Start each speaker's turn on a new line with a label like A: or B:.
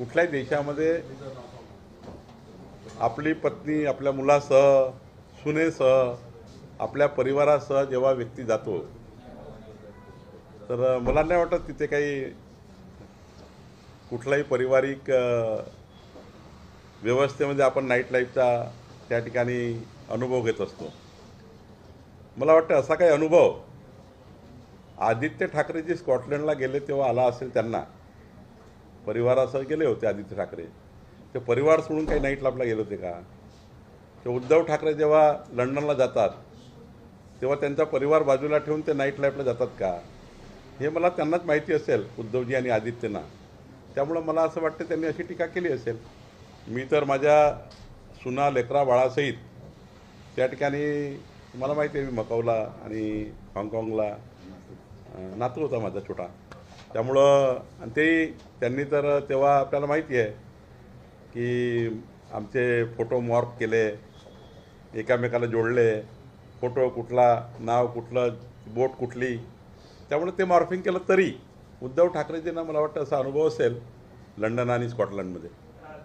A: कुठल्याही देशामध्ये आपली पत्नी आपल्या मुलासह सुनेसह आपल्या परिवारासह जेव्हा व्यक्ती जातो तर मला नाही वाटत तिथे काही कुठलाही पारिवारिक व्यवस्थेमध्ये आपण नाईट लाईफचा त्या ठिकाणी अनुभव घेत असतो. मला वाटतं असा काही अनुभव आदित्य ठाकरे जे स्कॉटलंडला गेले तेव्हा आला असेल त्यांना. परिवारासह गेले होते आदित्य ठाकरे. ते परिवार सोडून काही नाईट लाईफला गेले होते का? ते उद्धव ठाकरे जेव्हा लंडनला जातात तेव्हा त्यांचा परिवार बाजूला ठेवून ते नाईट लाईफला जातात का? हे मला त्यांनाच माहिती असेल उद्धवजी आणि आदित्यना. त्यामुळं मला असं वाटतं त्यांनी अशी टीका केली असेल. मी तर माझ्या सुना लेकरा बाळासहित त्या ठिकाणी मला माहिती आहे मी मकावला आणि हाँगकाँगला नातू होता माझा छोटा. त्यामुळं आणि ते त्यांनी तर तेव्हा आपल्याला माहिती आहे की आमचे फोटो मॉर्क केले एकामेकाला जोडले फोटो कुठला नाव कुठलं बोट कुठली त्यामुळे ते मॉर्फिंग केलं तरी उद्धव ठाकरेजींना मला वाटतं असा अनुभव असेल लंडन आणि स्कॉटलंडमध्ये.